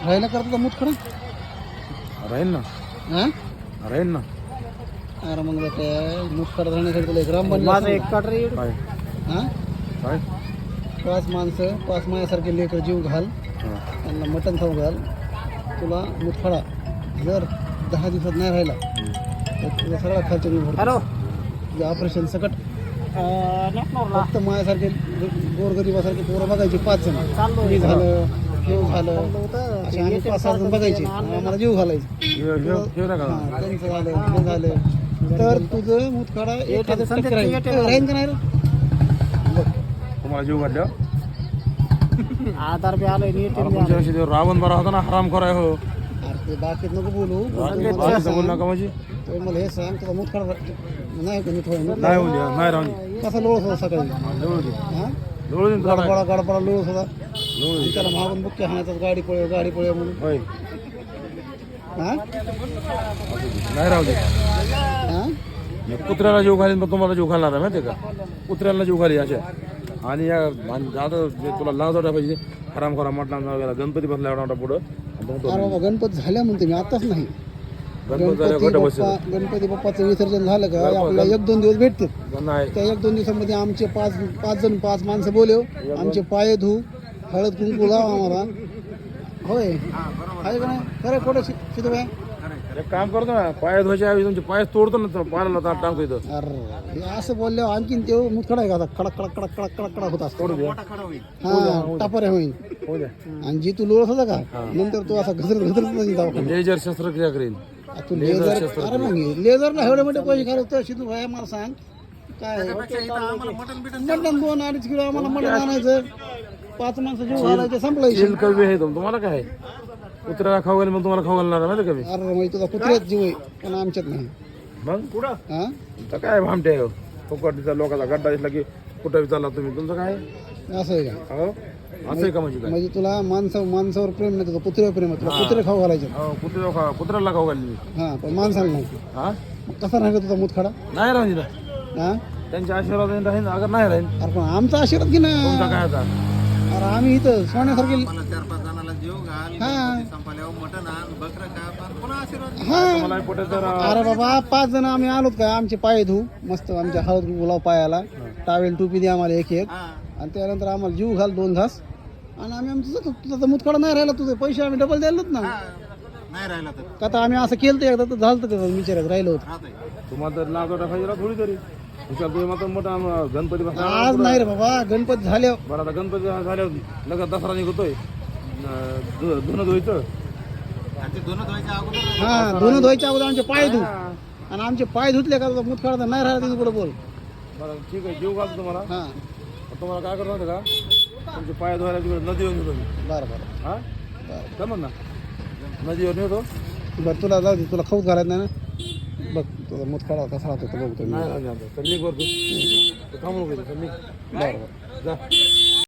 राहायला करतो का मुतखडा राहील ना. हा? राहील ना. अरे मग काय मुतखडा राहण्यासाठी तुला एक राम माझं एक काय? हा? काय? पाच माणसं पाच माझ्यासारखे लेकर जीव घाल. हा. त्यांना मटण खाऊ घाल. तुला मुतखडा जर दहा दिवसात नाही राहिला तर तुला सगळा खर्च मी भरतो हॅलो. तुझं ऑपरेशन सकट. फक्त माझ्यासारखे गोरगरीबासारखे पोरं बघायचे पाच जण. चाललो. झालं. हे. झालं होतं असे आम्ही पाच सहा जण बघायचे. आम्हाला जीव घालायचे. झालं झालं. तर तुझं मुतखडा राहील. ATM राहील का नाही. तुम्हाला जीव काढल्या आधार बी आलोय नीट रावण बरा होता ना हराम कराय हो. ते बाकीत नको बोलू. बोल सांग, नका म्हणजे तू मला हे सांग तुझा मुतखडा नाही का नीट होईल? नाही राहून. कसा लोळत होता सकाळी? तुला काय? गडबडा गडबडा लोळत होता. आणि त्याला मागून बुक्के हाणायचा गाडी पळव गाडी पळव म्हणून. होय. हा? नाही राहू दे. हा? कुत्र्याला जीव घालीन पण तुम्हाला जीव घालणार माहिती का? कुत्र्याला जीव घाली अशा. आणि या आणि आता जे तुला लावता पाहिजे हराम करा म्हटला वगैरे गणपती बसला एवढा मोठा पुढं. आणि मग तो अरे बाबा गणपती झाल्या म्हणते मी आताच नाही. गणपती गणपती घट बसेल. बाप्पा गणपती बाप्पाचं विसर्जन झालं का? आपल्याला एक दोन दिवस भेटते नाही. त्या एक दोन दिवसामध्ये आमचे पाच पाच जण पाच माणसं बोलव. आमचे पाय धू. हळद कुंकू लाव आम्हाला. होय. आहे का नाही? खरं खोटं शिधू काय एक काम करतो ना पाय धुवायच्या ऐवजी तुमचे पाय तोडतो ना तो पायाला ताट टाकतो इथं. अरे हे असं बोलल्यावर आणखीन ते मुतखडा आहे का आता? कडक कडक कडक कडक कडक कडक होत असतो. हा टापर होईल. हो द्या. आणि जी तू लोळत होता का? नंतर तू असा घसरत घसरत नाही दवाखान्यात. लेजर शस्त्रक्रिया करेन. आ, तू लेझर अरे मग लेझरला एवढे मोठे पैसे घालत तर शिधू भाई मला सांग. काय मटण दोन अडीच किलो आम्हाला मटण आणायचं. पाच माणसं जीव घालायचे संपलं विषय. कवी आहे तुम- तुम्हाला काय कुत्र्याला खाऊ घाली मग तुम्हाला खाऊ घालणार आहे माहिती कमी अरे मग तुझा कुत्र्यात जीव आहे पण आमच्यात नाही. मग? पुढं हा? तुमचं काय भामटे? आहे हो? फुकटीचा लोकांचा गड्डा दिसला की कुठं चालला तुम्ही? तुमचं काय असं आहे का? हो? असं आहे का म्हणजे काय? म्हणजे तुला माणसा माणसावर प्रेम नाही तुझं कुत्र्यावर प्रेम आहे तुला कुत्रे खाऊ घालायचे. हो कुत्र्या खा कुत्र्याला खाऊ घालली हा पण माणसाला नाही. हा? मग कसा राहिला तुझा मुतखडा? नाही राहून दिला हा? त्यांच्या आशीर्वाद राहील अगर नाही राहील अरे पण आमचा आशीर्वाद की ना तुमचा काय आता? अरे आम्ही इथं सोन्यासारखे चार पाच जणाला जीव घाल हा. संपल्यावर मटण आण बकरं का पण पुन्हा आशीर्वाद हा. मला कुठे तर अरे बाबा पाच जण आम्ही आलोत का? आमचे पाय धू. मस्त आमच्या हळद गुलाब पायाला. टावेल टोपी दे आम्हाला एक एक. हा. आणि त्यानंतर आम्हाला जीव घाल दोन घास. आणि आम्ही आमचं जातो. तुझा तर मुतखडा नाही राहिला तुझे. पैसे आम्ही डबल द्यायलाच ना. हा. नाही राहिला तर. का तर आम्ही असं केलं तर एकदा तर झालं तर विचारात राहिलं होतं. तुम्हाला तर पाहिजे थोडी तरी. तुम्ही मात्र मोठा आम- गणपती बसला आज नाही रे बाबा गणपती झाले बरं आता गणपती झाल्यावर लगत दसरा निघतोय. न- धु- धुणं धुवायचं. हा धुणं धुवायच्या अगोदर आमचे पाय धु. आणि आमचे पाय धुतले का मुतखडा तर नाही राहिला तिथे पुढे बोल. बरं ठीक आहे जीव घालतो तुम्हाला. हा. पण तुम्हाला काय करतो का? तुमचे पाय धुवायला तिकडे नदीवर नेतो मी. बरं बरं. हा? जमन ना? नदीवर नेतो. बरं तुला जाऊ दे तुला खाऊच घालायचं नाही ना? बघ तुझा मुतखडा कसा राहतो तो बघतो मी नाही नाही, नाही. तर निघ वरती. तर थांबू नको इथं, तर निघ. बरं बरं जा